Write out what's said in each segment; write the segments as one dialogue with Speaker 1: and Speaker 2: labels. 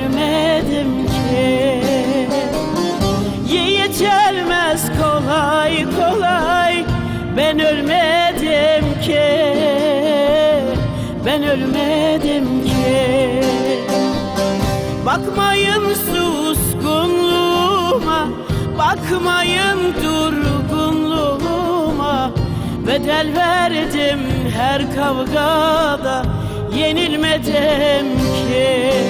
Speaker 1: Ben ölmedim ki. Yiğit ölmez kolay kolay. Ben ölmedim ki. Ben ölmedim ki. Bakmayın suskunluğuma Bakmayın durgunluğuma. Bedel verdim her kavgada Yenilmedim ki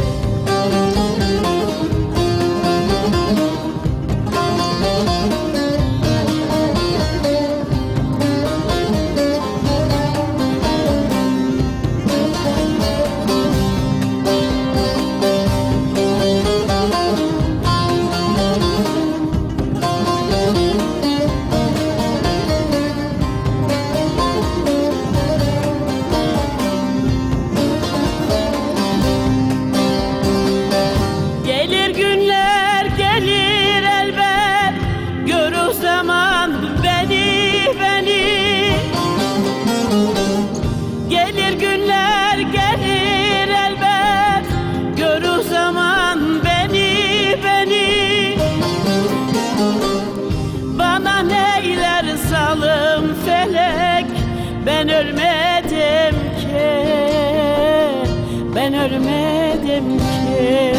Speaker 1: Ben ölmedim ki. Ben ölmedim ki.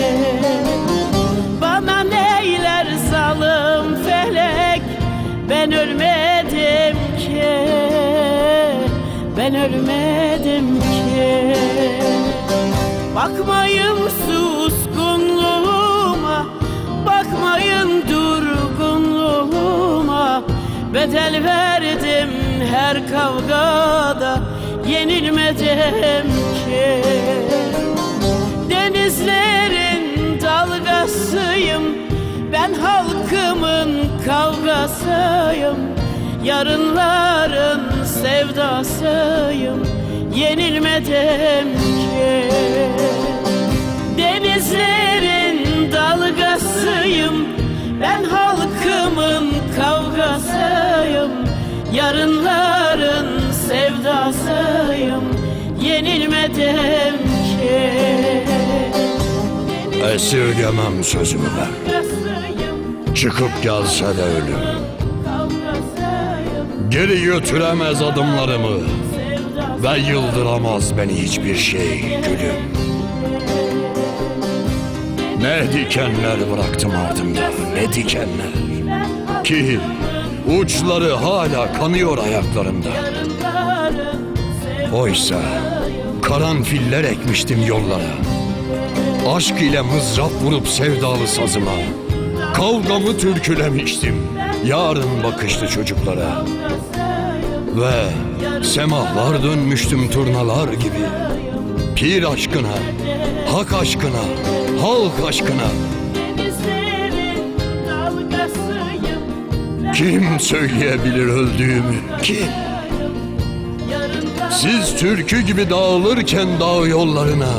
Speaker 1: Bana neyler zalim felek. Ben ölmedim ki. Ben ölmedim ki. Bakmayın suskunluğuma. Bakmayın durgunluğuma. Bedel verdim her kavgada Yenilmedim ki. Denizlerin dalgasıyım Ben halkımın kavgasıyım. Yarınların sevdasıyım Yenilmedim ki. Denizlerin dalgasıyım Ben halkımın kavgasıyım. Yarınların
Speaker 2: Esirgemem sözümü ben. Çıkıp gelse de ölüm. Geri götüremez adımlarımı ve yıldıramaz beni hiçbir şey gülüm. Ne dikenler bıraktım ardımda, ne dikenler. Ki uçları hala kanıyor ayaklarımda. Oysa karanfiller ekmiştim yollara. Aşk ile mızrap vurup sevdalı sazıma. Kavgamı türkülemiştim. Yarın bakışlı çocuklara. Ve semahlar dönmüştüm turnalar gibi. Pir aşkına, hak aşkına, halk aşkına. Kim söyleyebilir öldüğümü? Kim? Siz türkü gibi dağılırken dağ yollarına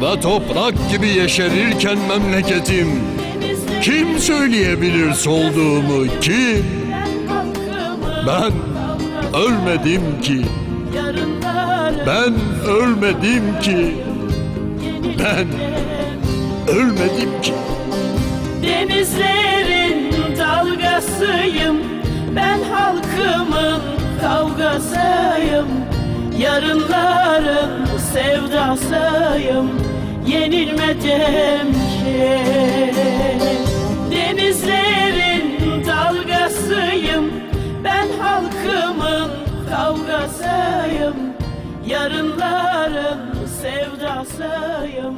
Speaker 2: ve toprak gibi yeşerirken memleketim. Kim söyleyebilir solduğumu
Speaker 1: halkımın
Speaker 2: Ben ölmedim ki. Ben ölmedim ki. Ben ölmedim ki.
Speaker 1: Denizlerin dalgasıyım. Ben halkımın kavgasıyım Yarınların sevdasıyım Yenilmedim ki. Denizlerin dalgasıyım Ben halkımın kavgasıyım. Yarınların sevdasıyım